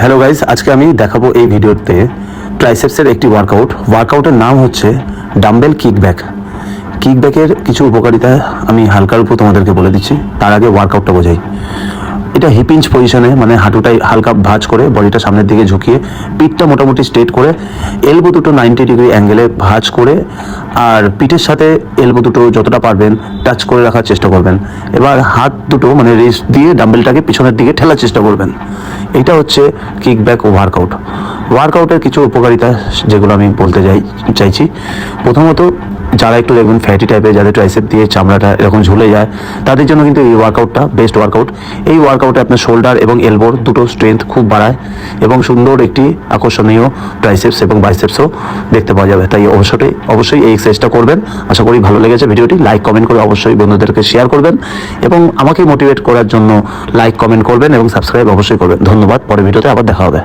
Hello guys আজকে আমি দেখাবো এই ভিডিওতে ট্রাইসেপসের একটি ওয়ার্কআউট ওয়ার্কআউটের নাম হচ্ছে ডাম্বেল কিকব্যাক কিকব্যাকের কিছু উপকারিতা আমি হালকার উপর তোমাদেরকে বলে দিচ্ছি, তার আগে ওয়ার্কআউটটা বোঝাই। এটা হিপিঞ্চ পজিশনে মানে হাঁটুটাই হালকা ভাঁজ করে, বডিটা সামনের দিকে ঝুঁকিয়ে, পিঠটা মোটামুটি স্ট্রেট করে এলবো দুটো নাইনটি ডিগ্রি অ্যাঙ্গেলে ভাঁজ করে, আর পিঠের সাথে এলবো দুটো যতটা পারবেন টাচ করে রাখার চেষ্টা করবেন। এবার হাত দুটো মানে রেস্ট দিয়ে ডাম্বেলটাকে পিছনের দিকে ঠেলার চেষ্টা করবেন। এটা হচ্ছে কিকব্যাক ওয়ার্কআউট ওয়ার্কআউটের কিছু উপকারিতা, যেগুলো আমি বলতে চাই চাইছি। প্রথমত যারা একটু দেখবেন ফ্যাটি টাইপের যাদের ট্রাইসেপ দিয়ে চামড়াটা এরকম ঝুলে যায়, তাদের জন্য কিন্তু এই ওয়ার্কআউটটা বেস্ট ওয়ার্কআউট এই ওয়ার্কআউটে আপনার শোল্ডার এবং এলবোর দুটো স্ট্রেংথ খুব বাড়ায় এবং সুন্দর একটি আকর্ষণীয় ট্রাইসেপস এবং বাইসেপসও দেখতে পাওয়া যাবে। তাই অবশ্যই অবশ্যই এই এক্সারসাইজটা করবেন। আশা করি ভালো লেগেছে ভিডিওটি। লাইক কমেন্ট করে অবশ্যই বন্ধুদেরকে শেয়ার করবেন এবং আমাকে মোটিভেট করার জন্য লাইক কমেন্ট করবেন এবং সাবস্ক্রাইব অবশ্যই করবেন। ধন্যবাদ, পরের ভিডিওতে আবার দেখা হবে।